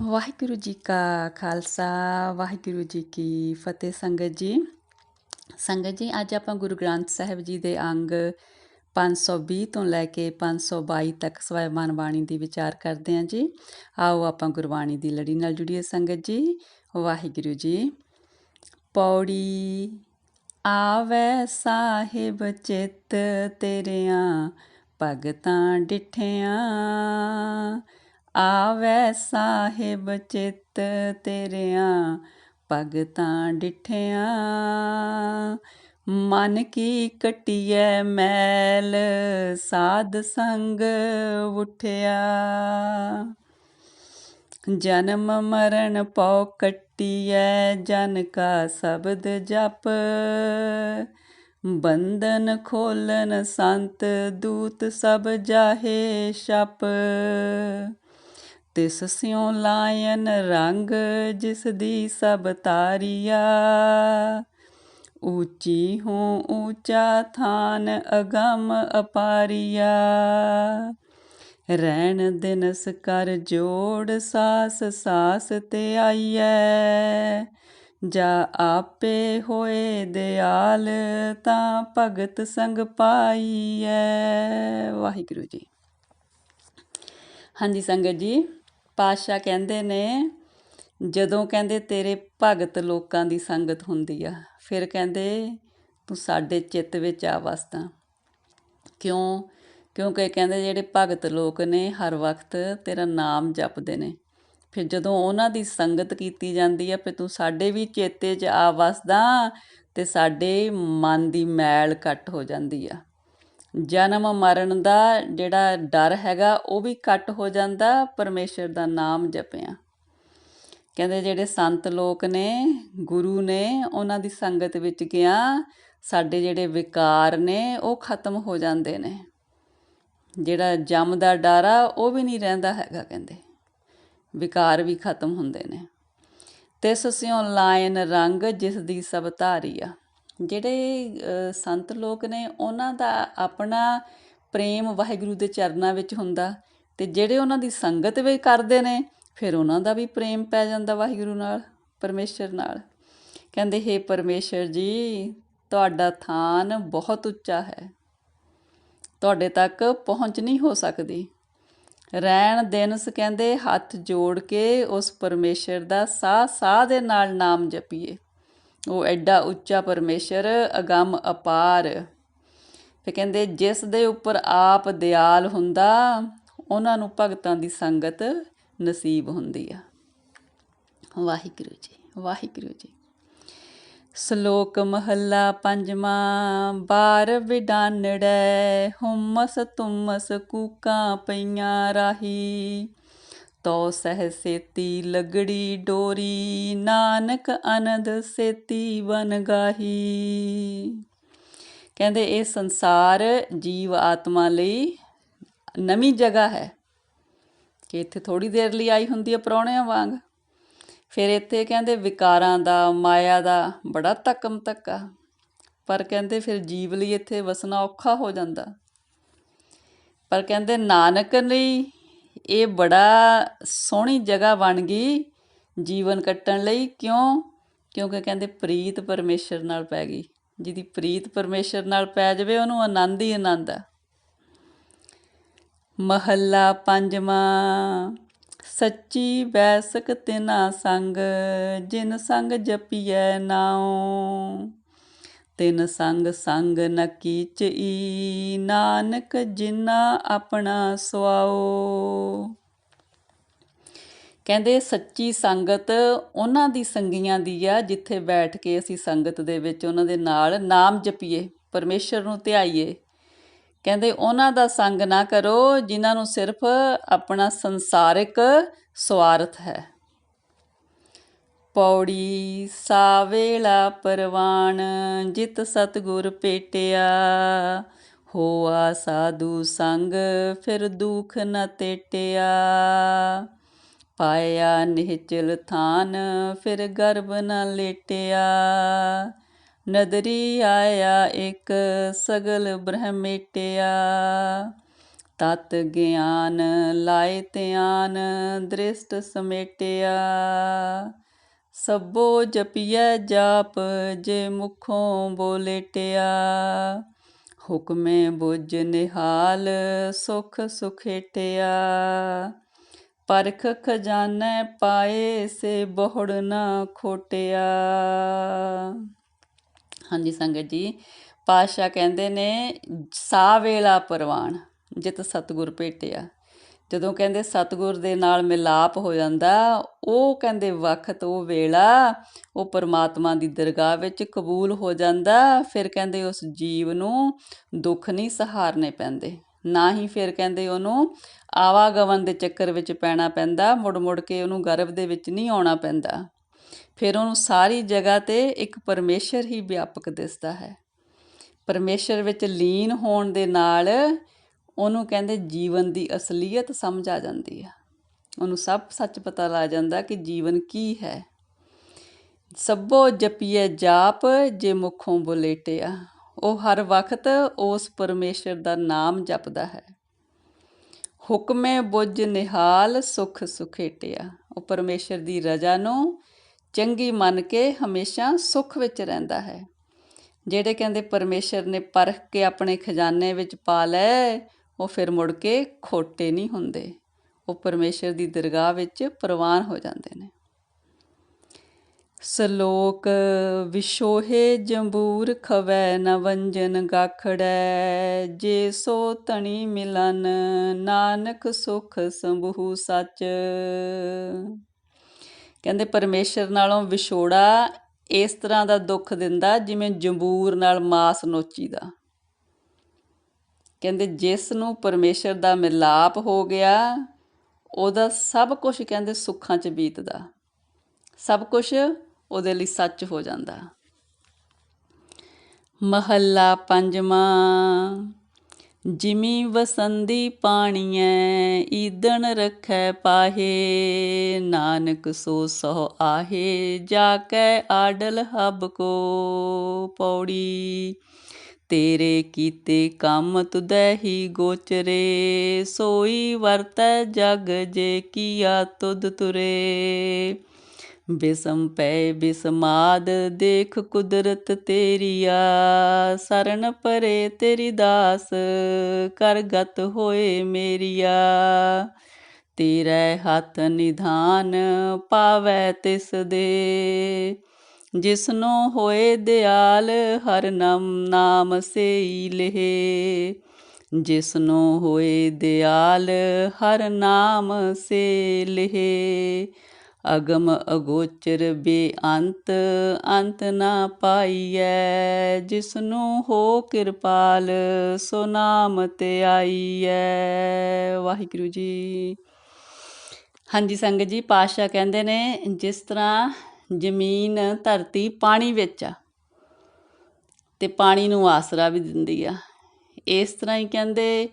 ਵਾਹਿਗੁਰੂ ਜੀ ਕਾ ਖਾਲਸਾ ਵਾਹਿਗੁਰੂ ਜੀ ਕੀ ਫਤਿਹ ਸੰਗਤ ਜੀ ਸੰਗਤ ਜੀ ਅੱਜ ਆਪਾਂ ਗੁਰੂ ਗ੍ਰੰਥ ਸਾਹਿਬ ਜੀ ਦੇ ਅੰਗ 520 ਤੋਂ ਲੈ ਕੇ 522 ਤੱਕ ਸਵੈਮਾਨ ਬਾਣੀ ਦੀ ਵਿਚਾਰ ਕਰਦੇ ਹਾਂ ਜੀ ਆਓ ਆਪਾਂ ਗੁਰਬਾਣੀ ਦੀ ਲੜੀ ਨਾਲ ਜੁੜੀਏ ਸੰਗਤ ਜੀ ਵਾਹਿਗੁਰੂ ਜੀ ਪੌੜੀ ਆਵੇ ਸਾਹਿਬ ਚਿੱਤ ਤੇਰਿਆਂ ਭਗਤਾਂ ਡਿਠਿਆਂ ਆਵੇ ਸਾਹਿਬ ਚਿੱਤ ਤੇਰਿਆਂ, ਭਗਤਾਂ ਡਿਠਿਆਂ। ਮਨ ਕੀ ਕਟਿਐ ਮੈਲ, ਸਾਧ ਸੰਗ ਉਠਿਆ। ਜਨਮ ਮਰਨ ਪਉ ਕਟਿਐ, ਜਨ ਕਾ ਸ਼ਬਦ ਜਪ। ਬੰਧਨ ਖੋਲਨ ਸੰਤ, ਦੂਤ ਸਭ ਜਾਹੇ ਛਪ। ਤਿਸ ਸਿਉ ਲਾਇਨ ਰੰਗ ਜਿਸ ਦੀ ਸਭ ਤਾਰੀਆ। ਉੱਚੀ ਹੂੰ ਉੱਚਾ ਥਾਨ ਅਗੰਮ ਅਪਾਰੀਆ। ਰਹਿਣ ਦਿਨਸ ਕਰ ਜੋੜ ਸਾਸ ਸਾਸ ਤੇ ਆਈਐ। ਜਾ ਆਪੇ ਹੋਏ ਦਿਆਲ ਤਾਂ ਭਗਤ ਸੰਗ ਪਾਈਐ। ਵਾਹਿਗੁਰੂ ਜੀ। ਹਾਂਜੀ ਸੰਗਤ ਜੀ ਪਾਤਸ਼ਾਹ ਕਹਿੰਦੇ ਨੇ, ਜਦੋਂ ਕਹਿੰਦੇ ਤੇਰੇ ਭਗਤ ਲੋਕਾਂ ਦੀ ਸੰਗਤ ਹੁੰਦੀ ਆ, ਫਿਰ ਕਹਿੰਦੇ ਤੂੰ ਸਾਡੇ ਚਿੱਤ ਵਿੱਚ ਆ ਵਸਦਾ ਕਿਉਂ? ਕਿਉਂਕਿ ਕਹਿੰਦੇ ਜਿਹੜੇ ਭਗਤ ਲੋਕ ਨੇ, ਹਰ ਵਕਤ ਤੇਰਾ ਨਾਮ ਜਪਦੇ ਨੇ। ਫਿਰ ਜਦੋਂ ਉਹਨਾਂ ਦੀ ਸੰਗਤ ਕੀਤੀ ਜਾਂਦੀ ਆ, ਫਿਰ ਤੂੰ ਸਾਡੇ ਵੀ ਚੇਤੇ 'ਚ ਆ ਵਸਦਾ ਤੇ ਸਾਡੇ ਮਨ ਦੀ ਮੈਲ ਕੱਟ ਹੋ ਜਾਂਦੀ ਆ। ਜਨਮ ਮਰਨ ਦਾ ਜਿਹੜਾ ਡਰ ਹੈਗਾ, ਉਹ ਵੀ ਕੱਟ ਹੋ ਜਾਂਦਾ, ਪਰਮੇਸ਼ਰ ਦਾ ਨਾਮ ਜਪਿਆ। ਕਹਿੰਦੇ ਜਿਹੜੇ ਸੰਤ ਲੋਕ ਨੇ, ਗੁਰੂ ਨੇ, ਉਹਨਾਂ ਦੀ ਸੰਗਤ ਵਿੱਚ ਗਿਆ, ਸਾਡੇ ਜਿਹੜੇ ਵਿਕਾਰ ਨੇ, ਉਹ ਖਤਮ ਹੋ ਜਾਂਦੇ ਨੇ। ਜਿਹੜਾ ਜਮ ਦਾ ਡਰ ਆ, ਉਹ ਵੀ ਨਹੀਂ ਰਹਿੰਦਾ ਹੈਗਾ, ਕਹਿੰਦੇ। ਵਿਕਾਰ ਵੀ ਖਤਮ ਹੁੰਦੇ ਨੇ। ਤਿਸ ਸਿਉ ਲਾਇਨ ਰੰਗ, ਜਿਸ ਦੀ ਸਭ ਧਾਰੀ ਆ। ਜਿਹੜੇ ਸੰਤ ਲੋਕ ਨੇ, ਉਹਨਾਂ ਦਾ ਆਪਣਾ ਪ੍ਰੇਮ ਵਾਹਿਗੁਰੂ ਦੇ ਚਰਨਾਂ ਵਿੱਚ ਹੁੰਦਾ ਤੇ ਜਿਹੜੇ ਉਹਨਾਂ ਦੀ ਸੰਗਤ ਵੀ ਕਰਦੇ ਨੇ, ਫਿਰ ਉਹਨਾਂ ਦਾ ਵੀ ਪ੍ਰੇਮ ਪੈ ਜਾਂਦਾ ਵਾਹਿਗੁਰੂ ਨਾਲ, ਪਰਮੇਸ਼ਰ ਨਾਲ। ਕਹਿੰਦੇ, ਹੈ ਪਰਮੇਸ਼ਰ ਜੀ, ਤੁਹਾਡਾ ਥਾਨ ਬਹੁਤ ਉੱਚਾ ਹੈ। ਤੁਹਾਡੇ ਤੱਕ ਪਹੁੰਚ ਨਹੀਂ ਹੋ ਸਕਦੀ। ਰਹਿਣ ਦਿਨਸ ਕਹਿੰਦੇ, ਹੱਥ ਜੋੜ ਕੇ ਉਸ ਪਰਮੇਸ਼ਰ ਦਾ ਸਾਹ ਸਾਹ ਦੇ ਨਾਲ ਨਾਮ ਜਪੀਏ। ਉਹ ਐਡਾ ਉੱਚਾ ਪਰਮੇਸ਼ਰ, ਅਗੰਮ ਅਪਾਰ। ਫੇ ਕਹਿੰਦੇ, ਜਿਸ ਦੇ ਉੱਪਰ ਆਪ ਦਿਆਲ ਹੁੰਦਾ, ਉਹਨਾਂ ਨੂੰ ਭਗਤਾਂ ਦੀ ਸੰਗਤ ਨਸੀਬ ਹੁੰਦੀ ਆ। ਵਾਹਿਗੁਰੂ ਜੀ ਵਾਹਿਗੁਰੂ ਜੀ। ਸ਼ਲੋਕ ਮਹੱਲਾ ਪੰਜਵਾਂ, ਬਾਰ ਵਿਡਾਨੜੈ ਹੁਮਸ ਤੁਮਸ ਕੂਕਾਂ ਪਈਆਂ ਰਾਹੀ। ਤੋ ਸਹਿ ਸੇਤੀ ਲਗੜੀ ਡੋਰੀ, ਨਾਨਕ ਅਨੰਦ ਸੇਤੀ ਬਨ ਗਾਹੀ। ਕਹਿੰਦੇ ਇਹ ਸੰਸਾਰ ਜੀਵ ਆਤਮਾ ਲਈ ਨਵੀਂ ਜਗ੍ਹਾ ਹੈ ਕਿ ਇੱਥੇ ਥੋੜੀ ਦੇਰ ਲਈ ਆਈ ਹੁੰਦੀ ਹੈ ਪਰੌਣਿਆਂ ਵਾਂਗ। ਫਿਰ ਇੱਥੇ ਕਹਿੰਦੇ ਵਿਕਾਰਾਂ ਦਾ, ਮਾਇਆ ਦਾ ਬੜਾ ਤਕਮ ਤੱਕਾ ਪਰ ਕਹਿੰਦੇ ਫਿਰ ਜੀਵ ਲਈ ਇੱਥੇ ਵਸਣਾ ਔਖਾ ਹੋ ਜਾਂਦਾ। ਪਰ ਕਹਿੰਦੇ ਨਾਨਕ ਲਈ ਇਹ ਬੜਾ ਸੋਹਣੀ ਜਗ੍ਹਾ ਬਣ ਗਈ ਜੀਵਨ ਕੱਟਣ ਲਈ। ਕਿਉਂ? ਕਿਉਂਕਿ ਕਹਿੰਦੇ ਪ੍ਰੀਤ ਪਰਮੇਸ਼ਰ ਨਾਲ ਪੈ ਗਈ। ਜਿਹਦੀ ਪ੍ਰੀਤ ਪਰਮੇਸ਼ਰ ਨਾਲ ਪੈ ਜਾਵੇ, ਉਹਨੂੰ ਆਨੰਦ ਹੀ ਆਨੰਦ ਆ। ਮਹੱਲਾ ਪੰਜਵਾਂ, ਸੱਚੀ ਬੈਸਕ ਤਿਨਾ ਸੰਗ, ਜਿਨ ਸੰਗ ਜਪੀਐ ਨਾਉ। ਤਿਨ ਸੰਗ ਸੰਗ ਨ ਕੀਚਈ ਨਾਨਕ ਜਿਨਾ ਆਪਣਾ ਸੁਆਓ। ਕਹਿੰਦੇ ਸੱਚੀ ਸੰਗਤ ਉਹਨਾਂ ਦੀ ਸੰਗੀਆਂ ਦੀ ਆ, ਜਿੱਥੇ ਬੈਠ ਕੇ ਅਸੀਂ ਸੰਗਤ ਦੇ ਵਿੱਚ ਉਹਨਾਂ ਦੇ ਨਾਲ ਨਾਮ ਜਪੀਏ, ਪਰਮੇਸ਼ਰ ਨੂੰ ਧਿਆਈਏ। ਕਹਿੰਦੇ ਉਹਨਾਂ ਦਾ ਸੰਗ ਨਾ ਕਰੋ, ਜਿਨ੍ਹਾਂ ਨੂੰ ਸਿਰਫ ਆਪਣਾ ਸੰਸਾਰਿਕ ਸਵਾਰਥ ਹੈ। ਪੌੜੀ ਸਾਵੇਲਾ ਪਰਵਾਨ ਜਿਤ ਸਤਗੁਰ ਪੇਟਿਆ। ਹੋਆ ਸਾਧੂ ਸੰਗ, ਫਿਰ ਦੁਖ ਨ ਤੇਟਿਆ। ਪਾਇਆ ਨਿਹਚਲ ਥਾਨ, ਫਿਰ ਗਰਬ ਨ ਲੇਟਿਆ। ਨਦਰੀ ਆਇਆ ਇੱਕ, ਸਗਲ ਬ੍ਰਹਮੇਟਿਆ ਤਤ ਗਿਆਨ ਲਾਏ ਧਿਆਨ, ਦ੍ਰਿਸ਼ਟ ਸਮੇਟਿਆ। ਸਭੋ ਜਪੀਐ ਜਾਪ, ਜੇ ਮੁਖੋਂ ਬੋਲੇਟਿਆ। ਹੁਕਮੇ ਬੁੱਝ ਨਿਹਾਲ, ਸੁਖ ਸੁਖੇਟਿਆ। ਪਰਖ ਖਜ਼ਾਨੇ ਪਾਏ, ਸੇ ਬਹੁੜ ਨਾ ਖੋਟਿਆ। ਹਾਂਜੀ ਸੰਗਤ ਜੀ, ਪਾਤਸ਼ਾਹ ਕਹਿੰਦੇ ਨੇ ਸਾ ਵੇਲਾ ਪਰਵਾਨ, ਜਿਤ ਸਤਗੁਰ ਭੇਟਿਆ। ਜਦੋਂ ਕਹਿੰਦੇ ਸਤਗੁਰ ਦੇ ਨਾਲ ਮਿਲਾਪ ਹੋ ਜਾਂਦਾ, ਉਹ ਕਹਿੰਦੇ ਵਕਤ, ਉਹ ਵੇਲਾ, ਉਹ ਪਰਮਾਤਮਾ ਦੀ ਦਰਗਾਹ ਵਿੱਚ ਕਬੂਲ ਹੋ ਜਾਂਦਾ, ਫਿਰ ਕਹਿੰਦੇ ਉਸ ਜੀਵ ਨੂੰ ਦੁੱਖ ਨਹੀਂ ਸਹਾਰਨੇ ਪੈਂਦੇ। ਨਾ ਹੀ ਫਿਰ ਕਹਿੰਦੇ ਉਹਨੂੰ ਆਵਾਗਵਨ ਦੇ ਚੱਕਰ ਵਿੱਚ ਪੈਣਾ ਪੈਂਦਾ, ਮੁੜ ਮੁੜ ਕੇ ਉਹਨੂੰ ਗਰਭ ਦੇ ਵਿੱਚ ਨਹੀਂ ਆਉਣਾ ਪੈਂਦਾ। ਫਿਰ ਉਹਨੂੰ ਸਾਰੀ ਜਗ੍ਹਾ ਤੇ ਇੱਕ ਪਰਮੇਸ਼ਰ ਹੀ ਵਿਆਪਕ ਦਿਸਦਾ ਹੈ। ਪਰਮੇਸ਼ਰ ਵਿੱਚ ਲੀਨ ਹੋਣ ਦੇ ਨਾਲ ਉਹਨੂੰ ਕਹਿੰਦੇ ਜੀਵਨ ਦੀ ਅਸਲੀਅਤ ਸਮਝ ਆ ਜਾਂਦੀ ਆ। ਉਹਨੂੰ ਸਭ ਸੱਚ ਪਤਾ ਲੱਗ ਜਾਂਦਾ ਕਿ ਜੀਵਨ ਕੀ ਹੈ। ਸਭੋ ਜਪੀਏ ਜਾਪ, ਜੇ ਮੁਖੋਂ ਬੁਲੇਟਿਆ। ਉਹ ਹਰ ਵਕਤ ਉਸ ਪਰਮੇਸ਼ਰ ਦਾ ਨਾਮ ਜਪਦਾ ਹੈ। ਹੁਕਮੇ ਬੁੱਝ ਨਿਹਾਲ, ਸੁਖ ਸੁਖੇਟਿਆ। ਉਹ ਪਰਮੇਸ਼ਰ ਦੀ ਰਜ਼ਾ ਨੂੰ ਚੰਗੀ ਮੰਨ ਕੇ ਹਮੇਸ਼ਾ ਸੁਖ ਵਿੱਚ ਰਹਿੰਦਾ ਹੈ। ਜਿਹੜੇ ਕਹਿੰਦੇ ਪਰਮੇਸ਼ਰ ਨੇ ਪਰਖ ਕੇ ਆਪਣੇ ਖਜ਼ਾਨੇ ਵਿੱਚ ਪਾ ਲੈ ਉਹ ਫਿਰ ਮੁੜ ਕੇ ਖੋਟੇ ਨਹੀਂ ਹੁੰਦੇ। ਉਹ ਪਰਮੇਸ਼ਰ ਦੀ ਦਰਗਾਹ ਵਿੱਚ ਪ੍ਰਵਾਨ ਹੋ ਜਾਂਦੇ ਨੇ। ਸਲੋਕ ਵਿਸ਼ੋਹੇ ਜੰਬੂਰ ਖਵੈ ਨ ਵੰਜਨ ਗਾਖੜੈ, ਜੇ ਸੋ ਤਣੀ ਮਿਲਨ, ਨਾਨਕ ਸੁਖ ਸੰਭੂ ਸੱਚ। ਕਹਿੰਦੇ ਪਰਮੇਸ਼ਰ ਨਾਲੋਂ ਵਿਛੋੜਾ ਇਸ ਤਰ੍ਹਾਂ ਦਾ ਦੁੱਖ ਦਿੰਦਾ ਜਿਵੇਂ ਜੰਬੂਰ ਨਾਲ ਮਾਸ ਨੋਚੀ ਦਾ ਕਹਿੰਦੇ ਜਿਸ ਨੂੰ ਪਰਮੇਸ਼ਰ ਦਾ ਮਿਲਾਪ ਹੋ ਗਿਆ, ਉਹਦਾ ਸਭ ਕੁਝ ਕਹਿੰਦੇ ਸੁੱਖਾਂ 'ਚ ਬੀਤਦਾ। ਸਭ ਕੁਝ ਉਹਦੇ ਲਈ ਸੱਚ ਹੋ ਜਾਂਦਾ। ਮਹੱਲਾ ਪੰਜਵਾਂ, ਜਿਮੀ ਵਸੰਦੀ ਪਾਣੀਐ, ਈਦਣ ਰਖੈ ਪਾਹੇ, ਨਾਨਕ ਸੋ ਸੋ ਆਹੇ ਜਾ ਕੈ ਆਡਲ ਹਬ ਕੋ ਪੌੜੀ। ਤੇਰੇ ਕੀਤੇ ਕੰਮ ਤੁਦੈ ਹੀ ਗੋਚਰੇ, ਸੋਈ ਵਰਤੈ ਜਗ ਜੇ ਕੀਆ ਤੁਧ ਤੁਰੇ। ਬਿਸਮ ਪੈ ਬਿਸਮਾਦ, ਦੇਖ ਕੁਦਰਤ ਤੇਰੀਆ ਸਰਨ ਪਰੇ ਤੇਰੀ ਦਾਸ ਕਰਗਤ ਹੋਏ ਮੇਰੀਆ ਤੇਰੇ ਹੱਥ ਨਿਧਾਨ ਪਾਵੈ ਤਿਸ ਦੇ ਜਿਸਨੂੰ ਹੋਏ ਦਿਆਲ, ਹਰ ਨਾਮ ਨਾਮ ਸੇਈ ਲਹੇ। ਜਿਸਨੂੰ ਹੋਏ ਦਿਆਲ, ਹਰ ਨਾਮ ਸੇ ਲਹੇ। ਅਗਮ ਅਗੋਚਰ ਬੇਅੰਤ, ਅੰਤ ਨਾ ਪਾਈਐ। ਜਿਸਨੂੰ ਹੋ ਕਿਰਪਾਲ, ਸੋ ਨਾਮ ਤੇ ਆਈਐ। ਵਾਹਿਗੁਰੂ ਜੀ। ਹਾਂਜੀ, ਸੰਗਤ ਜੀ ਪਾਸ਼ਾ ਕਹਿੰਦੇ ਨੇ, ਜਿਸ ਤਰ੍ਹਾਂ ਜ਼ਮੀਨ, ਧਰਤੀ ਪਾਣੀ ਵਿੱਚ ਆ। ਤੇ ਪਾਣੀ ਨੂੰ ਆਸਰਾ ਵੀ ਦਿੰਦੀ ਆ। ਇਸ ਤਰ੍ਹਾਂ ਹੀ ਕਹਿੰਦੇ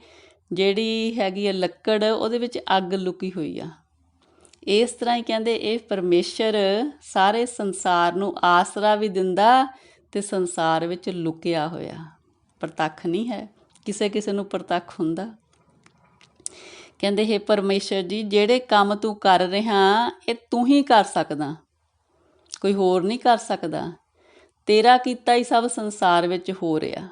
ਜਿਹੜੀ ਹੈਗੀ ਆ ਲੱਕੜ, ਉਹਦੇ ਵਿੱਚ ਅੱਗ ਲੁਕੀ ਹੋਈ ਆ। ਇਸ ਤਰ੍ਹਾਂ ਹੀ ਕਹਿੰਦੇ ਇਹ ਪਰਮੇਸ਼ਰ ਸਾਰੇ ਸੰਸਾਰ ਨੂੰ ਆਸਰਾ ਵੀ ਦਿੰਦਾ ਤੇ ਸੰਸਾਰ ਵਿੱਚ ਲੁਕਿਆ ਹੋਇਆ। ਪ੍ਰਤੱਖ ਨਹੀਂ ਹੈ, ਕਿਸੇ ਕਿਸੇ ਨੂੰ ਪ੍ਰਤੱਖ ਹੁੰਦਾ। ਕਹਿੰਦੇ, ਹੈ ਪਰਮੇਸ਼ਰ ਜੀ, ਜਿਹੜੇ ਕੰਮ ਤੂੰ ਕਰ ਰਿਹਾ, ਇਹ ਤੂੰ ਹੀ ਕਰ ਸਕਦਾ। ਕੋਈ ਹੋਰ ਨਹੀਂ ਕਰ ਸਕਦਾ। ਤੇਰਾ ਕੀਤਾ ਹੀ ਸਭ ਸੰਸਾਰ ਵਿੱਚ ਹੋ ਰਿਹਾ।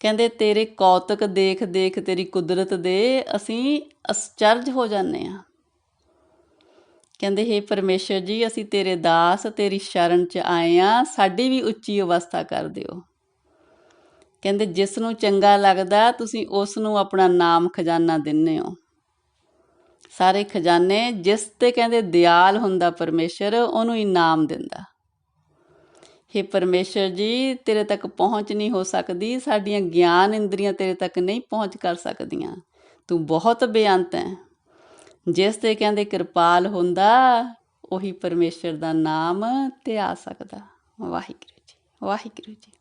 ਕਹਿੰਦੇ, ਤੇਰੇ ਕੌਤਕ ਦੇਖ ਦੇਖ ਤੇਰੀ ਕੁਦਰਤ ਦੇ ਅਸੀਂ ਅਸਚਰਜ ਹੋ ਜਾਂਦੇ ਆ ਕਹਿੰਦੇ, ਹੈ ਪਰਮੇਸ਼ਰ ਜੀ, ਅਸੀਂ ਤੇਰੇ ਦਾਸ, ਤੇਰੀ ਸ਼ਰਨ ਚ ਆਏ ਆ ਸਾਡੀ ਵੀ ਉੱਚੀ ਅਵਸਥਾ ਕਰ ਦਿਓ। ਕਹਿੰਦੇ, ਜਿਸ ਨੂੰ ਚੰਗਾ ਲੱਗਦਾ, ਤੁਸੀਂ ਉਸ ਨੂੰ ਆਪਣਾ ਨਾਮ ਖਜ਼ਾਨਾ ਦਿੰਨੇ ਹੋ। ਸਾਰੇ ਖਜ਼ਾਨੇ ਜਿਸ ਤੇ ਕਹਿੰਦੇ ਦਿਆਲ ਹੁੰਦਾ ਪਰਮੇਸ਼ਰ, ਉਹਨੂੰ ਇਨਾਮ ਦਿੰਦਾ। हे ਪਰਮੇਸ਼ਰ ਜੀ, ਤੇਰੇ ਤੱਕ ਪਹੁੰਚ ਨਹੀਂ ਹੋ ਸਕਦੀ, ਸਾਡੀਆਂ ਗਿਆਨ ਇੰਦਰੀਆਂ ਤੇਰੇ ਤੱਕ ਨਹੀਂ ਪਹੁੰਚ ਕਰ ਸਕਦੀਆਂ। ਤੂੰ ਬਹੁਤ ਬੇਅੰਤ ਹੈ। ਜਿਸ ਤੇ ਕਹਿੰਦੇ ਕਿਰਪਾਲ ਹੁੰਦਾ, ਉਹੀ ਪਰਮੇਸ਼ਰ ਦਾ ਨਾਮ ਤੇ ਆ ਸਕਦਾ। ਵਾਹਿਗੁਰੂ ਜੀ ਵਾਹਿਗੁਰੂ ਜੀ।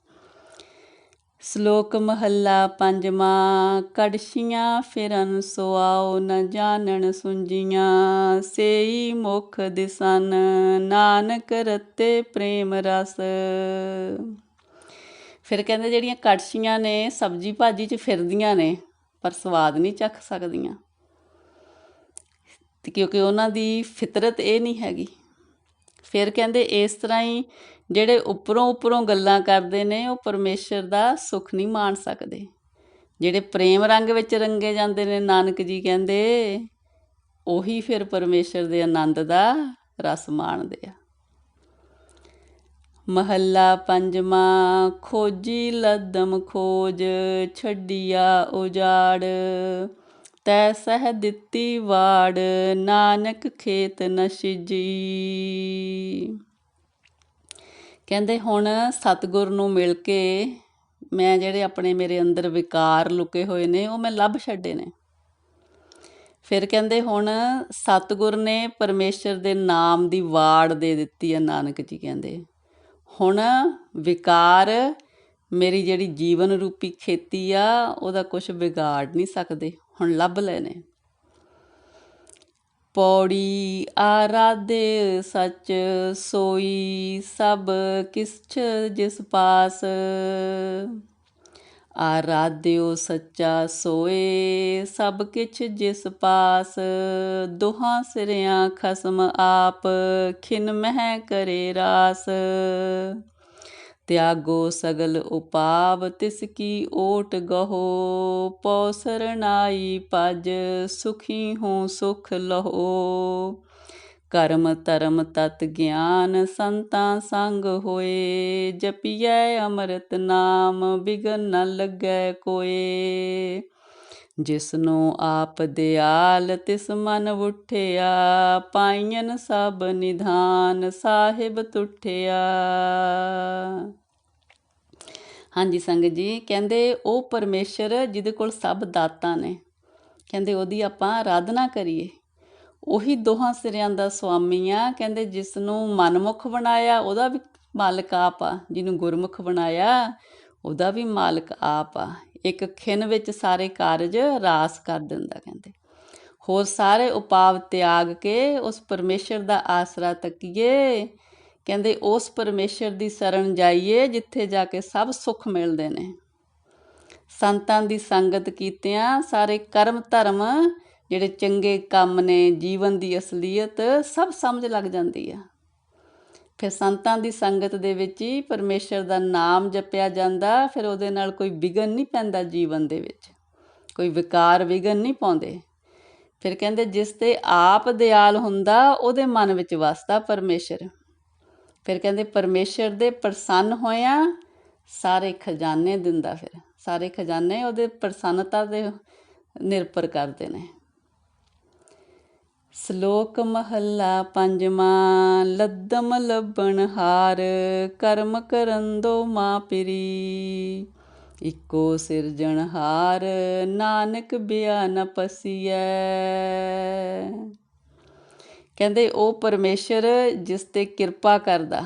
ਸ਼ਲੋਕ ਮਹੱਲਾ ਪੰਜਵਾਂ, ਕੜਛੀਆਂ ਫਿਰਨ ਸੋ ਆਓ ਨ ਜਾਣਨ ਸੁੰਜੀਆਂ, ਸੇਈ ਮੁਖ ਦਿਸਨ, ਨਾਨਕ ਰਤੇ ਪ੍ਰੇਮ ਰਸ। ਫਿਰ ਕਹਿੰਦੇ ਜਿਹੜੀਆਂ ਕੜਛੀਆਂ ਨੇ, ਸਬਜੀ ਭਾਜੀ 'ਚ ਫਿਰਦੀਆਂ ਨੇ, ਪਰ ਸਵਾਦ ਨਹੀਂ ਚੱਖ ਸਕਦੀਆਂ। ਕਿਉਂਕਿ ਉਹਨਾਂ ਦੀ ਫਿਤਰਤ ਇਹ ਨਹੀਂ ਹੈਗੀ। ਫਿਰ ਕਹਿੰਦੇ ਇਸ ਤਰ੍ਹਾਂ ਹੀ ਜਿਹੜੇ ਉੱਪਰੋਂ ਉੱਪਰੋਂ ਗੱਲਾਂ ਕਰਦੇ ਨੇ, ਉਹ ਪਰਮੇਸ਼ਰ ਦਾ ਸੁੱਖ ਨਹੀਂ ਮਾਣ ਸਕਦੇ। ਜਿਹੜੇ ਪ੍ਰੇਮ ਰੰਗ ਵਿੱਚ ਰੰਗੇ ਜਾਂਦੇ ਨੇ, ਨਾਨਕ ਜੀ ਕਹਿੰਦੇ, ਉਹੀ ਫਿਰ ਪਰਮੇਸ਼ਰ ਦੇ ਆਨੰਦ ਦਾ ਰਸ ਮਾਣਦੇ ਆ। ਮਹੱਲਾ ਪੰਜਵਾਂ, ਖੋਜੀ ਲਦਮ ਖੋਜ, ਛੱਡੀਆ ਉਜਾੜ। ਤੈ ਸਹਿ ਦਿੱਤੀ ਵਾੜ, ਨਾਨਕ ਖੇਤ ਨ ਕਹਿੰਦੇ ਹੁਣ ਸਤਿਗੁਰ ਨੂੰ ਮਿਲ ਕੇ ਮੈਂ ਜਿਹੜੇ ਆਪਣੇ ਮੇਰੇ ਅੰਦਰ ਵਿਕਾਰ ਲੁਕੇ ਹੋਏ ਨੇ, ਉਹ ਮੈਂ ਲੱਭ ਛੱਡੇ ਨੇ। ਫਿਰ ਕਹਿੰਦੇ ਹੁਣ ਸਤਿਗੁਰ ਨੇ ਪਰਮੇਸ਼ਰ ਦੇ ਨਾਮ ਦੀ ਵਾੜ ਦੇ ਦਿੱਤੀ ਹੈ ਨਾਨਕ ਜੀ ਕਹਿੰਦੇ। ਹੁਣ ਵਿਕਾਰ ਮੇਰੀ ਜਿਹੜੀ ਜੀਵਨ ਰੂਪੀ ਖੇਤੀ ਆ, ਉਹਦਾ ਕੁਝ ਵਿਗਾੜ ਨਹੀਂ ਸਕਦੇ, ਹੁਣ ਲੱਭ ਲਏ ਨੇ। ਪੌੜੀ ਆਰਾਧੇ ਸੱਚ ਸੋਈ ਸਭ ਕਿਛ ਜਿਸ ਪਾਸ। ਆਰਾਧਿਓ ਸੱਚਾ ਸੋਏ ਸਭ ਕਿਛ ਜਿਸ ਪਾਸ। ਦੁਹਾਂ ਸਿਰਿਆਂ ਖਸਮ ਆਪ ਖਿਨ ਮਹਿ ਕਰੇ ਰਾਸ। ਤਿਆਗੋ ਸਗਲ ਉਪਾਵ, ਤਿਸ ਕੀ ਓਟ ਗਹੋ, ਪਉ ਸਰਨਾਈ ਪਜ ਸੁਖੀ ਹੂੰ ਸੁਖ ਲਹੋ। ਕਰਮ ਧਰਮ ਤਤ ਗਿਆਨ, ਸੰਤਾਂ ਸੰਗ ਹੋਏ, ਜਪੀਐ ਅੰਮ੍ਰਿਤ ਨਾਮ, ਬਿਗਨ ਨ ਲੱਗੈ ਕੋਏ। ਜਿਸਨੂੰ ਆਪ ਦਿਆਲ, ਤਿਸ ਮਨ ਉਠਿਆ ਪਾਈਨ ਸਭ ਨਿਧਾਨ, ਸਾਹਿਬ ਤੁਠਿਆ। ਹਾਂਜੀ ਸੰਗਤ ਜੀ, ਕਹਿੰਦੇ ਉਹ ਪਰਮੇਸ਼ਰ ਜਿਹਦੇ ਕੋਲ ਸਭ ਦਾਤਾਂ ਨੇ। ਕਹਿੰਦੇ ਉਹਦੀ ਆਪਾਂ ਆਰਾਧਨਾ ਕਰੀਏ। ਉਹੀ ਦੋਹਾਂ ਸਿਰਿਆਂ ਦਾ ਸੁਆਮੀ ਆ। ਕਹਿੰਦੇ ਜਿਸ ਨੂੰ ਮਨਮੁਖ ਬਣਾਇਆ, ਉਹਦਾ ਵੀ ਮਾਲਕ ਆਪ ਆ। ਜਿਹਨੂੰ ਗੁਰਮੁਖ ਬਣਾਇਆ, ਉਹਦਾ ਵੀ ਮਾਲਕ ਆਪ ਆ। ਇੱਕ ਖਿਨ ਵਿੱਚ ਸਾਰੇ ਕਾਰਜ ਰਾਸ ਕਰ ਦਿੰਦਾ, ਕਹਿੰਦੇ। ਹੋਰ ਸਾਰੇ ਉਪਾਵ ਤਿਆਗ ਕੇ ਉਸ ਪਰਮੇਸ਼ਰ ਦਾ ਆਸਰਾ ਤੱਕੀਏ। ਕਹਿੰਦੇ ਉਸ ਪਰਮੇਸ਼ਰ ਦੀ ਸ਼ਰਨ ਜਾਈਏ ਜਿੱਥੇ ਜਾ ਕੇ ਸਭ ਸੁੱਖ ਮਿਲਦੇ ਨੇ। ਸੰਤਾਂ ਦੀ ਸੰਗਤ ਕੀਤਿਆਂ ਸਾਰੇ ਕਰਮ ਧਰਮ ਜਿਹੜੇ ਚੰਗੇ ਕੰਮ ਨੇ, ਜੀਵਨ ਦੀ ਅਸਲੀਅਤ ਸਭ ਸਮਝ ਲੱਗ ਜਾਂਦੀ ਆ। ਫਿਰ ਸੰਤਾਂ ਦੀ ਸੰਗਤ ਦੇ ਵਿੱਚ ਹੀ ਪਰਮੇਸ਼ਰ ਦਾ ਨਾਮ ਜਪਿਆ ਜਾਂਦਾ, ਫਿਰ ਉਹਦੇ ਨਾਲ ਕੋਈ ਵਿਗਨ ਨਹੀਂ ਪੈਂਦਾ ਜੀਵਨ ਦੇ ਵਿੱਚ। ਕੋਈ ਵਿਕਾਰ ਵਿਗਨ ਨਹੀਂ ਪਾਉਂਦੇ। ਫਿਰ ਕਹਿੰਦੇ ਜਿਸ ਤੇ ਆਪ ਦਿਆਲ ਹੁੰਦਾ, ਉਹਦੇ ਮਨ ਵਿੱਚ ਵਸਦਾ ਪਰਮੇਸ਼ਰ। ਫਿਰ ਕਹਿੰਦੇ ਪਰਮੇਸ਼ਰ ਦੇ ਪ੍ਰਸੰਨ ਹੋਇਆ ਸਾਰੇ ਖਜ਼ਾਨੇ ਦਿੰਦਾ ਫਿਰ। ਸਾਰੇ ਖਜ਼ਾਨੇ ਉਹਦੇ ਪ੍ਰਸੰਨਤਾ ਦੇ ਨਿਰਭਰ ਕਰਦੇ ਨੇ। ਸ਼ਲੋਕ ਮਹੱਲਾ ਪੰਜਵਾਂ, ਲੱਦਮ ਲੱਭਣ ਹਾਰ, ਕਰਮ ਕਰਨ ਦੋ ਮਾਂ ਪਿਰੀ। ਇੱਕੋ ਸਿਰਜਣਹਾਰ ਨਾਨਕ ਬਿਆਨ ਨ ਪਸੀਐ। ਕਹਿੰਦੇ ਉਹ ਪਰਮੇਸ਼ਰ ਜਿਸ ਤੇ ਕਿਰਪਾ ਕਰਦਾ,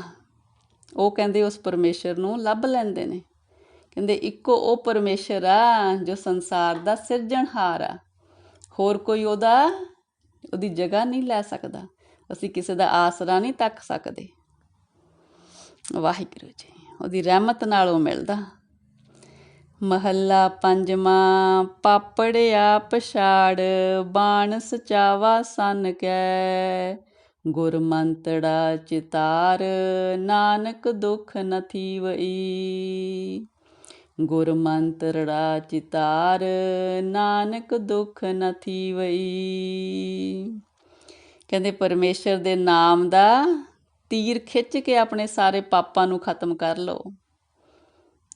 ਉਹ ਕਹਿੰਦੇ ਉਸ ਪਰਮੇਸ਼ਰ ਨੂੰ ਲੱਭ ਲੈਂਦੇ ਨੇ। ਕਹਿੰਦੇ ਇੱਕੋ ਉਹ ਪਰਮੇਸ਼ਰ ਆ ਜੋ ਸੰਸਾਰ ਦਾ ਸਿਰਜਣਹਾਰ ਆ। ਹੋਰ ਕੋਈ ਉਹਦਾ, ਉਹਦੀ ਜਗ੍ਹਾ ਨਹੀਂ ਲੈ ਸਕਦਾ। ਅਸੀਂ ਕਿਸੇ ਦਾ ਆਸਰਾ ਨਹੀਂ ਤੱਕ ਸਕਦੇ। ਵਾਹਿਗੁਰੂ ਜੀ, ਉਹਦੀ ਰਹਿਮਤ ਨਾਲ ਉਹ ਮਿਲਦਾ। ਮਹੱਲਾ ਪੰਜਵਾਂ ਪਾਪੜਿਆ ਪਛਾੜ ਬਾਣ ਸਚਾਵਾ ਸਨ ਕੈ। ਗੁਰਮੰਤੜਾ ਚਿਤਾਰ, ਨਾਨਕ ਦੁਖ ਨਥੀ ਵਈ ਗੁਰ ਮੰਤਰੜਾ ਚਿਤਾਰ, ਨਾਨਕ ਦੁਖ ਨਥੀ ਵਈ ਕਹਿੰਦੇ ਪਰਮੇਸ਼ਰ ਦੇ ਨਾਮ ਦਾ ਤੀਰ ਖਿੱਚ ਕੇ ਆਪਣੇ ਸਾਰੇ ਪਾਪਾਂ ਨੂੰ ਖਤਮ ਕਰ ਲਓ।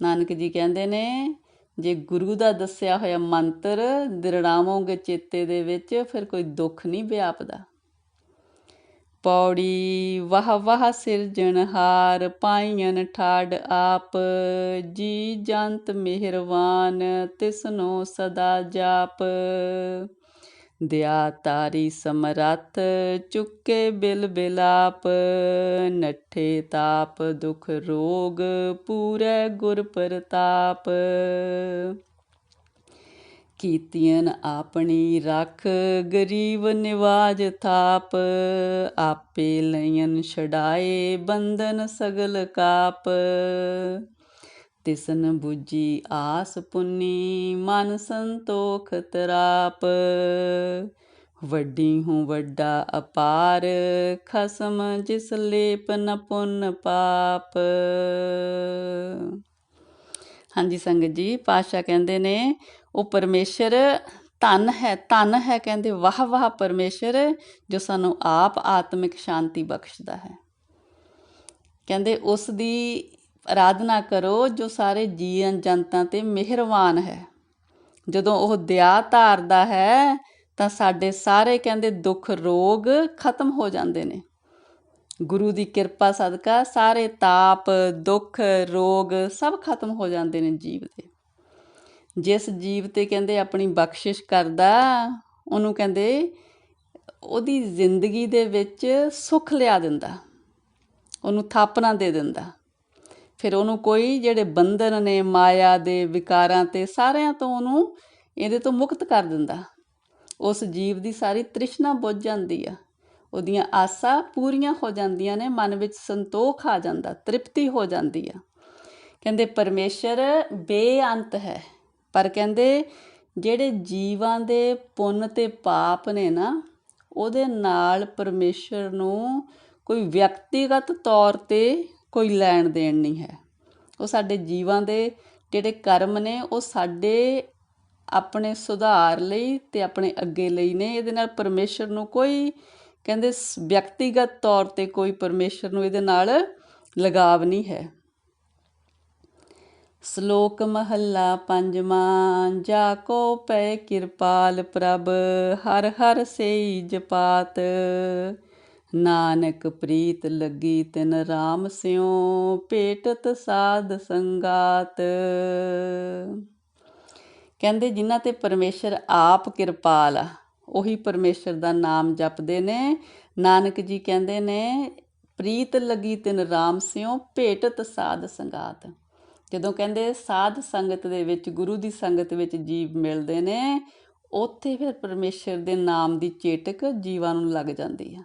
ਨਾਨਕ ਜੀ ਕਹਿੰਦੇ ਨੇ, ਜੇ ਗੁਰੂ ਦਾ ਦੱਸਿਆ ਹੋਇਆ ਮੰਤਰ ਦਿਰੜਾਵੋਗੇ ਚੇਤੇ ਦੇ ਵਿੱਚ, ਫਿਰ ਕੋਈ ਦੁੱਖ ਨਹੀਂ ਵਿਆਪਦਾ। ਪੌੜੀ ਵਾਹ ਵਾਹ ਸਿਰਜਣਹਾਰ ਪਾਈਨ ਠਾੜ ਆਪ, ਜੀ ਜੰਤ ਮਿਹਰਵਾਨ ਤਿਸਨੋ ਸਦਾ ਜਾਪ। ਦਿਆ ਤਾਰੀ ਸਮਰੱਥ, ਚੁੱਕੇ ਬਿਲ ਬਿਲਾਪ, ਨੱਠੇ ਤਾਪ, ਦੁਖ ਰੋਗ, ਪੂਰੇ ਗੁਰ ਪ੍ਰਤਾਪ। ਕੀਤੀਆਂ ਆਪਣੀ ਰੱਖ, ਗਰੀਬ ਨਿਵਾਜ ਥਾਪ, ਆਪੇ ਲਈਨ ਛਡਾਏ ਬੰਧਨ ਸਗਲ ਕਾਪ। ਤਿਸਨ 부ਜੀ ਆਸ ਪੁੰਨੀ, ਮਨ ਸੰਤੋਖ ਤਰਾਪ। ਵੱਡੀ ਹੂੰ ਵੱਡਾ ਅਪਾਰ, ਖਸਮ ਜਿਸ ਲੇਪ ਨ ਪੁੰਨ ਪਾਪ। ਹਾਂਜੀ ਸੰਗਤ ਜੀ ਪਾਸ਼ਾ ਕਹਿੰਦੇ ਨੇ, ਉਹ ਪਰਮੇਸ਼ਰ ਧਨ ਹੈ ਧਨ ਹੈ ਕਹਿੰਦੇ, ਵਾਹ ਵਾਹ ਪਰਮੇਸ਼ਰ, ਜੋ ਸਾਨੂੰ ਆਪ ਆਤਮਿਕ ਸ਼ਾਂਤੀ ਬਖਸ਼ਦਾ ਹੈ। ਕਹਿੰਦੇ ਉਸ ਦੀ ਅਰਾਧਨਾ ਕਰੋ ਜੋ ਸਾਰੇ ਜੀਵਨ ਜੰਤਾਂ ਤੇ ਮਿਹਰਬਾਨ ਹੈ। ਜਦੋਂ ਉਹ ਦਇਆ ਧਾਰਦਾ ਹੈ, ਤਾਂ ਸਾਡੇ ਸਾਰੇ ਕਹਿੰਦੇ ਦੁੱਖ ਰੋਗ ਖਤਮ ਹੋ ਜਾਂਦੇ ਨੇ। ਗੁਰੂ ਦੀ ਕਿਰਪਾ ਸਦਕਾ ਸਾਰੇ ਤਾਪ, ਦੁੱਖ, ਰੋਗ ਸਭ ਖਤਮ ਹੋ ਜਾਂਦੇ ਨੇ ਜੀਵ ਦੇ ਜਿਸ ਜੀਵ ਤੇ ਕਹਿੰਦੇ ਆਪਣੀ ਬਖਸ਼ਿਸ਼ ਕਰਦਾ, ਉਹਨੂੰ ਕਹਿੰਦੇ ਉਹਦੀ ਜ਼ਿੰਦਗੀ ਦੇ ਵਿੱਚ ਸੁੱਖ ਲਿਆ ਦਿੰਦਾ। ਉਹਨੂੰ ਥਾਪਨਾ ਦੇ ਦਿੰਦਾ। ਫਿਰ ਉਹਨੂੰ ਕੋਈ ਜਿਹੜੇ ਬੰਧਨ ਨੇ ਮਾਇਆ ਦੇ ਵਿਕਾਰਾਂ ਤੇ ਸਾਰਿਆਂ ਤੋਂ ਉਹਨੂੰ ਇਹਦੇ ਤੋਂ ਮੁਕਤ ਕਰ ਦਿੰਦਾ। ਉਸ ਜੀਵ ਦੀ ਸਾਰੀ ਤ੍ਰਿਸ਼ਨਾ ਬੁੱਝ ਜਾਂਦੀ ਆ। ਉਹਦੀਆਂ ਆਸਾਂ ਪੂਰੀਆਂ ਹੋ ਜਾਂਦੀਆਂ ਨੇ, ਮਨ ਵਿੱਚ ਸੰਤੋਖ ਆ ਜਾਂਦਾ, ਤ੍ਰਿਪਤੀ ਹੋ ਜਾਂਦੀ ਆ। ਕਹਿੰਦੇ ਪਰਮੇਸ਼ਰ ਬੇਅੰਤ ਹੈ। ਪਰ ਕਹਿੰਦੇ ਜਿਹੜੇ ਜੀਵਾਂ ਦੇ ਪੁੰਨ ਤੇ ਪਾਪ ਨੇ ਨਾ, ਉਹਦੇ ਨਾਲ ਪਰਮੇਸ਼ਰ ਨੂੰ ਕੋਈ ਵਿਅਕਤੀਗਤ ਤੌਰ ਤੇ ਕੋਈ ਲੈਣ ਦੇਣ ਨਹੀਂ ਹੈ। ਉਹ ਸਾਡੇ ਜੀਵਾਂ ਦੇ ਜਿਹੜੇ ਕਰਮ ਨੇ, ਉਹ ਸਾਡੇ ਆਪਣੇ ਸੁਧਾਰ ਲਈ ਤੇ ਆਪਣੇ ਅੱਗੇ ਲਈ ਨੇ। ਇਹਦੇ ਨਾਲ ਪਰਮੇਸ਼ਰ ਨੂੰ ਕੋਈ ਕਹਿੰਦੇ ਵਿਅਕਤੀਗਤ ਤੌਰ ਤੇ ਕੋਈ ਪਰਮੇਸ਼ਰ ਨੂੰ ਇਹਦੇ ਨਾਲ ਲਗਾਵ ਨਹੀਂ ਹੈ। ਸ਼ਲੋਕ ਮਹੱਲਾ ਪੰਜਵਾਂ, ਜਾ ਕੋ ਪੈ ਕਿਰਪਾਲ ਪ੍ਰਭ, ਹਰ ਹਰ ਸੇਈ ਜਪਾਤ। ਨਾਨਕ ਪ੍ਰੀਤ ਲੱਗੀ ਤਿਨ RAM ਸਿਉ, ਭੇਟਤ ਸਾਧ ਸੰਗਾਤ। ਕਹਿੰਦੇ ਜਿਨ੍ਹਾਂ ਤੇ ਪਰਮੇਸ਼ਰ ਆਪ ਕਿਰਪਾਲ ਆ, ਉਹੀ ਪਰਮੇਸ਼ਰ ਦਾ ਨਾਮ ਜਪਦੇ ਨੇ। ਨਾਨਕ ਜੀ ਕਹਿੰਦੇ ਨੇ, ਪ੍ਰੀਤ ਲੱਗੀ ਤਿਨ RAM ਸਿਉ, ਭੇਟਤ ਸਾਧ ਸੰਗਾਤ। ਜਦੋਂ ਕਹਿੰਦੇ ਸਾਧ ਸੰਗਤ ਦੇ ਵਿੱਚ, ਗੁਰੂ ਦੀ ਸੰਗਤ ਵਿੱਚ ਜੀਵ ਮਿਲਦੇ ਨੇ, ਉੱਥੇ ਫਿਰ ਪਰਮੇਸ਼ਰ ਦੇ ਨਾਮ ਦੀ ਚੇਟਕ ਜੀਵਾਂ ਨੂੰ ਲੱਗ ਜਾਂਦੀ ਆ।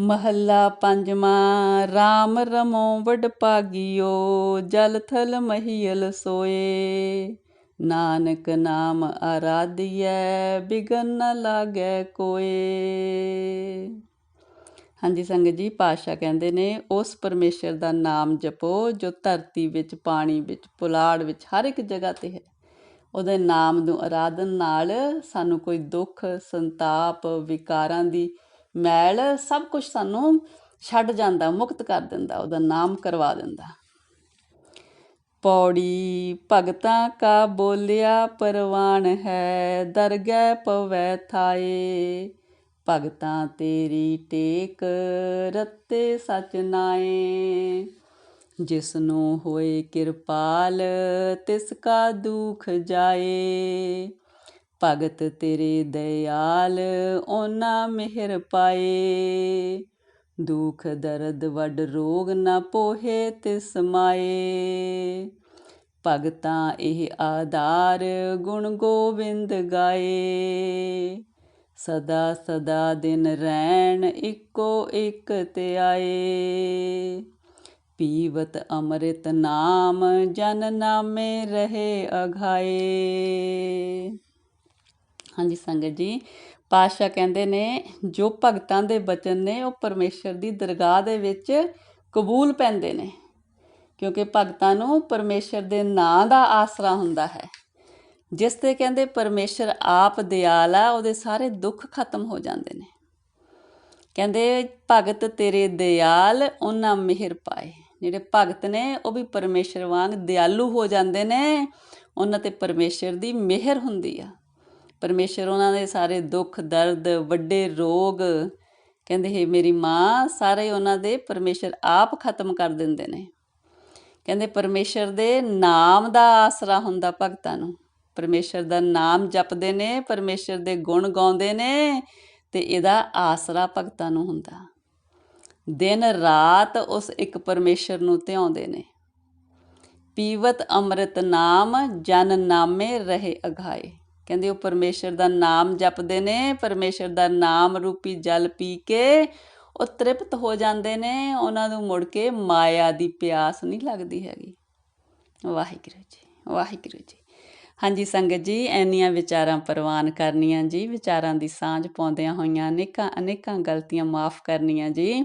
ਮਹੱਲਾ ਪੰਜਵਾਂ RAM ਰਮੋ ਵਡ ਪਾਗਿਓ ਜਲ ਥਲ ਮਹੀਲ ਸੋਏ। ਨਾਨਕ ਨਾਮ ਆਰਾਧਿਐ, ਬਿਗਨ ਨ ਲਾਗੈ ਕੋਏ। ਹਾਂਜੀ ਸੰਗਤ ਜੀ ਪਾਸ਼ਾ ਕਹਿੰਦੇ ਨੇ, ਉਸ ਪਰਮੇਸ਼ਰ ਦਾ ਨਾਮ ਜਪੋ, ਜੋ ਧਰਤੀ ਵਿੱਚ, ਪਾਣੀ ਵਿੱਚ, ਪੁਲਾੜ ਵਿੱਚ, ਹਰ ਇੱਕ ਜਗ੍ਹਾ ਤੇ ਹੈ। ਉਹਦੇ ਨਾਮ ਨੂੰ ਆਰਾਧਨ ਨਾਲ ਸਾਨੂੰ ਕੋਈ ਦੁੱਖ, ਸੰਤਾਪ, ਵਿਕਾਰਾਂ ਦੀ ਮੈਲ ਸਭ ਕੁਝ ਸਾਨੂੰ ਛੱਡ ਜਾਂਦਾ, ਮੁਕਤ ਕਰ ਦਿੰਦਾ, ਉਹਦਾ ਨਾਮ ਕਰਵਾ ਦਿੰਦਾ। ਪੌੜੀ ਭਗਤਾਂ ਕਾ ਬੋਲਿਆ, ਪਰਵਾਨ ਹੈ, ਦਰਗਹਿ ਪਵੈ ਥਾਏ। ਭਗਤਾਂ ਤੇਰੀ ਟੇਕ ਰੱਤੇ ਸਚ ਨਾਏ। ਜਿਸ ਨੂੰ ਹੋਏ ਕਿਰਪਾਲ, ਤਿਸ ਕਾ ਦੁਖ ਜਾਏ। ਭਗਤ ਤੇਰੇ ਦਇਆਲ, ਓਨਾ ਮਿਹਰ ਪਾਏ। ਦੁਖ, ਦਰਦ, ਵੱਡ ਰੋਗ ਨਾ ਪੋਹੇ ਤਿਸ ਮਾਏ। ਭਗਤਾਂ ਇਹ ਆਧਾਰ, ਗੁਣ ਗੋਬਿੰਦ ਗਾਏ। ਸਦਾ ਸਦਾ ਦਿਨ ਰਹਿਣ ਇੱਕੋ ਇੱਕ ਤੇ ਆਏ। ਪੀਵਤ ਅੰਮ੍ਰਿਤ ਨਾਮ ਜਨ ਨਾਮੇ ਰਹੇ ਅਘਾਏ ਹਾਂਜੀ ਸੰਗਤ ਜੀ ਪਾਸ਼ਾ ਕਹਿੰਦੇ ਨੇ, ਜੋ ਭਗਤਾਂ ਦੇ ਬਚਨ ਨੇ, ਉਹ ਪਰਮੇਸ਼ਰ ਦੀ ਦਰਗਾਹ ਦੇ ਵਿੱਚ ਕਬੂਲ ਪੈਂਦੇ ਨੇ। ਕਿਉਂਕਿ ਭਗਤਾਂ ਨੂੰ ਪਰਮੇਸ਼ਰ ਦੇ ਨਾਂ ਦਾ ਆਸਰਾ ਹੁੰਦਾ ਹੈ। ਜਿਸ ਤੇ ਕਹਿੰਦੇ ਪਰਮੇਸ਼ਰ ਆਪ ਦਿਆਲ ਆ, ਉਹਦੇ ਸਾਰੇ ਦੁੱਖ ਖਤਮ ਹੋ ਜਾਂਦੇ ਨੇ। ਕਹਿੰਦੇ, ਭਗਤ ਤੇਰੇ ਦਿਆਲ, ਉਹਨਾਂ ਮਿਹਰ ਪਾਏ। ਜਿਹੜੇ ਭਗਤ ਨੇ, ਉਹ ਵੀ ਪਰਮੇਸ਼ਰ ਵਾਂਗ ਦਿਆਲੂ ਹੋ ਜਾਂਦੇ ਨੇ, ਉਹਨਾਂ ਤੇ ਪਰਮੇਸ਼ਰ ਦੀ ਮਿਹਰ ਹੁੰਦੀ ਆ। ਪਰਮੇਸ਼ਰ ਉਹਨਾਂ ਦੇ ਸਾਰੇ ਦੁੱਖ, ਦਰਦ, ਵੱਡੇ ਰੋਗ, ਕਹਿੰਦੇ ਹੈ ਮੇਰੀ ਮਾਂ, ਸਾਰੇ ਉਹਨਾਂ ਦੇ ਪਰਮੇਸ਼ਰ ਆਪ ਖਤਮ ਕਰ ਦਿੰਦੇ ਨੇ। ਕਹਿੰਦੇ ਪਰਮੇਸ਼ਰ ਦੇ ਨਾਮ ਦਾ ਆਸਰਾ ਹੁੰਦਾ ਭਗਤਾਂ ਨੂੰ। ਪਰਮੇਸ਼ਰ ਦਾ ਨਾਮ ਜਪਦੇ ਨੇ, ਪਰਮੇਸ਼ਰ ਦੇ ਗੁਣ ਗਾਉਂਦੇ ਨੇ ਤੇ ਇਹਦਾ ਆਸਰਾ ਭਗਤਾਂ ਨੂੰ ਹੁੰਦਾ। ਦਿਨ ਰਾਤ ਉਸ ਇੱਕ ਪਰਮੇਸ਼ਰ ਨੂੰ ਧਿਆਉਂਦੇ ਨੇ। ਪੀਵਤ ਅੰਮ੍ਰਿਤ ਨਾਮ ਜਨ ਨਾਮੇ ਰਹੇ ਅਘਾਏ ਕਹਿੰਦੇ ਉਹ ਪਰਮੇਸ਼ਰ ਦਾ ਨਾਮ ਜਪਦੇ ਨੇ, ਪਰਮੇਸ਼ਰ ਦਾ ਨਾਮ ਰੂਪੀ ਜਲ ਪੀ ਕੇ ਉਹ ਤ੍ਰਿਪਤ ਹੋ ਜਾਂਦੇ ਨੇ, ਉਹਨਾਂ ਨੂੰ ਮੁੜ ਕੇ ਮਾਇਆ ਦੀ ਪਿਆਸ ਨਹੀਂ ਲੱਗਦੀ ਹੈਗੀ। ਵਾਹਿਗੁਰੂ ਜੀ ਵਾਹਿਗੁਰੂ ਜੀ। ਹਾਂਜੀ ਸੰਗਤ ਜੀ ਐਨੀਆਂ ਵਿਚਾਰਾਂ ਪ੍ਰਵਾਨ ਕਰਨੀਆਂ ਜੀ, ਵਿਚਾਰਾਂ ਦੀ ਸਾਂਝ ਪਾਉਂਦਿਆਂ ਹੋਈਆਂ ਅਨੇਕਾਂ ਅਨੇਕਾਂ ਗਲਤੀਆਂ ਮਾਫ ਕਰਨੀਆਂ ਜੀ।